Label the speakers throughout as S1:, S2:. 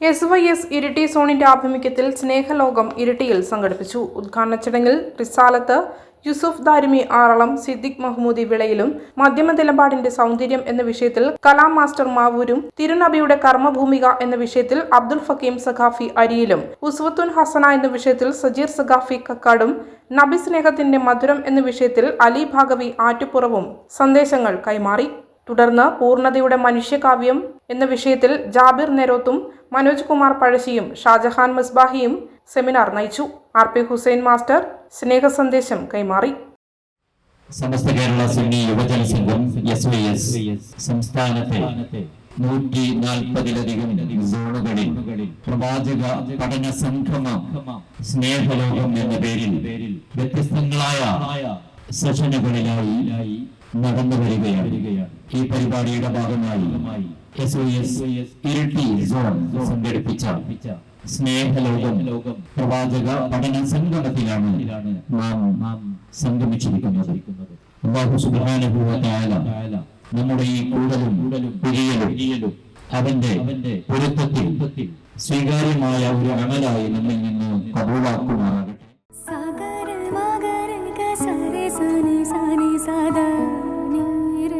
S1: S Y S Iritty സോണിന്റെ ആഭിമുഖ്യത്തിൽ സ്നേഹലോകം ഇരിട്ടിയിൽ സംഘടിപ്പിച്ചു. ഉദ്ഘാടന ചടങ്ങിൽ റിസാലത്ത് യൂസുഫ് ദാരിമി ആറളം സിദ്ദിഖ് മഹ്മൂദി വിളയിലും മധ്യമ നിലപാടിന്റെ സൗന്ദര്യം എന്ന വിഷയത്തിൽ കലാം മാസ്റ്റർ മാവൂരും തിരുനബിയുടെ കർമ്മഭൂമിക എന്ന വിഷയത്തിൽ അബ്ദുൽ ഫക്കീം സഖാഫി അരിയിലും ഉസ്വത്തുൻ ഹസന എന്ന വിഷയത്തിൽ സജീർ സഖാഫി കക്കാടും നബി സ്നേഹത്തിന്റെ മധുരം എന്ന വിഷയത്തിൽ അലി ഭാഗവി ആറ്റുപുറവും സന്ദേശങ്ങൾ കൈമാറി. തുടർന്ന് പൂർണതയുടെ മനുഷ്യകാവ്യം എന്ന വിഷയത്തിൽ ജാബിർ നെരോത്തും മനോജ് കുമാർ പഴശ്ശിയും ഷാജഹാൻ മസ്ബാഹിയും സെമിനാർ നയിച്ചു. ആർ പി ഹുസൈൻ മാസ്റ്റർ സ്നേഹ സന്ദേശം കൈമാറി.
S2: സമസ്ത കേരള സുന്നി യുവജന സംഘം എസ് വൈ എസ് സംസ്ഥാനത്തെ നൂറ്റി നാൽപ്പതിലധികം സോണുകളിൽ പ്രവാചക പഠന സംഗമം സ്നേഹലോകം എന്ന പേരിൽ വ്യത്യസ്തങ്ങളായ സെഷനുകളിലായി നടന്നു വരികയാണ്. ഈ പരിപാടിയുടെ ഭാഗമായി S O S Iritty zone സംഘടിപ്പിച്ച സ്നേഹലോകം പ്രവാചക പഠന സംഗമത്തിലാണ് നാം സംഗമിച്ചിരിക്കുന്നത്. അള്ളാഹു സുബ്ഹാനഹു വ നമ്മുടെ ഈ കൂടലും പിരിയലും അവന്റെ പൊരുത്തത്തിൽ സ്വീകാര്യമായ ഒരു അമലായി നമ്മിൽ നിന്ന് കബൂലാക്കുമാറാകട്ടെ
S3: സനി സനി സദ നീര.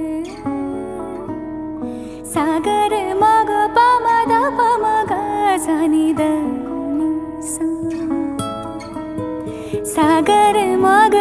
S3: സാഗര മഗ പമദ പമഗ സനി ദ സാഗര മഗ